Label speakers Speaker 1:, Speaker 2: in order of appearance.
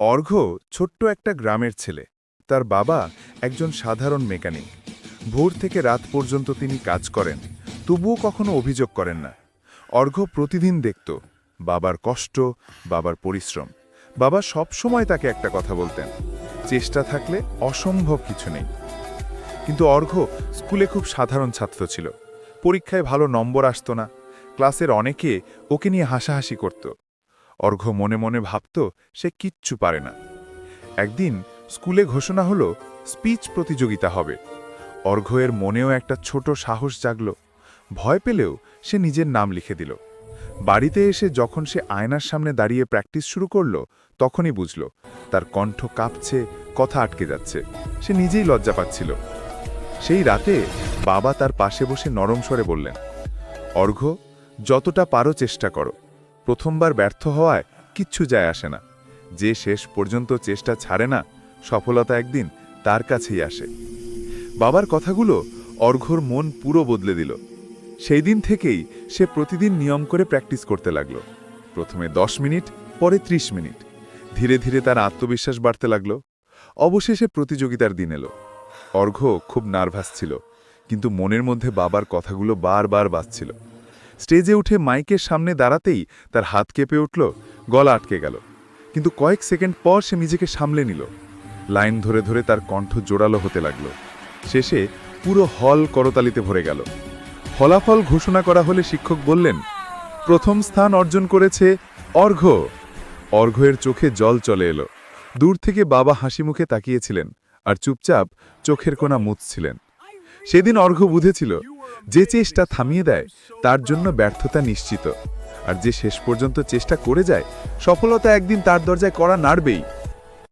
Speaker 1: অর্ঘ্য ছোট্ট একটা গ্রামের ছেলে। তার বাবা একজন সাধারণ মেকানিক। ভোর থেকে রাত পর্যন্ত তিনি কাজ করেন, তবুও কখনো অভিযোগ করেন না। অর্ঘ্য প্রতিদিন দেখত, বাবার কষ্ট, বাবার পরিশ্রম। বাবা সব সময় তাকে একটা কথা বলতেন, চেষ্টা থাকলে অসম্ভব কিছু নেই। কিন্তু অর্ঘ্য স্কুলে খুব সাধারণ ছাত্র ছিল। পরীক্ষায় ভালো নম্বর আসতো না। ক্লাসের অনেকে ওকে নিয়ে হাসাহাসি করত। অর্ঘ্য মনে মনে ভাবত সে কিচ্ছু পারে না। একদিন স্কুলে ঘোষণা হলো, স্পিচ প্রতিযোগিতা হবে। অর্ঘ্যের মনেও একটা ছোট সাহস জাগল। ভয় পেলেও সে নিজের নাম লিখে দিল। বাড়িতে এসে যখন সে আয়নার সামনে দাঁড়িয়ে প্র্যাকটিস শুরু করল, তখনই বুঝল, তার কণ্ঠ কাঁপছে, কথা আটকে যাচ্ছে। সে নিজেই লজ্জা পাচ্ছিল। সেই রাতে বাবা তার পাশে বসে নরম স্বরে বললেন, অর্ঘ্য, যতটা পারো চেষ্টা করো। প্রথমবার ব্যর্থ হওয়ায় কিচ্ছু যায় আসে না। যে শেষ পর্যন্ত চেষ্টা ছাড়ে না, সফলতা একদিন তার কাছেই আসে। বাবার কথাগুলো অর্ঘ্যর মন পুরো বদলে দিল। সেই দিন থেকেই সে প্রতিদিন নিয়ম করে প্র্যাকটিস করতে লাগল। প্রথমে দশ মিনিট, পরে ৩০ মিনিট। ধীরে ধীরে তার আত্মবিশ্বাস বাড়তে লাগল। অবশেষে প্রতিযোগিতার দিন এলো। অর্ঘ্য খুব নার্ভাস ছিল, কিন্তু মনের মধ্যে বাবার কথাগুলো বারবার বাজছিল। স্টেজে উঠে মাইকের সামনে দাঁড়াতেই তার হাত কেঁপে উঠল, গলা আটকে গেল। কিন্তু কয়েক সেকেন্ড পর সে নিজেকে সামলে নিল। লাইন ধরে ধরে তার কণ্ঠ জোরালো হতে লাগল। শেষে পুরো হল করতালিতে ভরে গেল। ফলাফল ঘোষণা করা হলে শিক্ষক বললেন, প্রথম স্থান অর্জন করেছে অর্ঘ্য অর্ঘ্যের চোখে জল চলে এলো। দূর থেকে বাবা হাসি মুখে তাকিয়েছিলেন আর চুপচাপ চোখের কোনা মুছছিলেন সেদিন অর্ঘ্য বুঝেছিল যে চেষ্টা থামিয়ে দেয়, তার জন্য ব্যর্থতা নিশ্চিত। আর যে শেষ পর্যন্ত চেষ্টা করে যায়, সফলতা একদিন তার দরজায় করা নাড়বেই।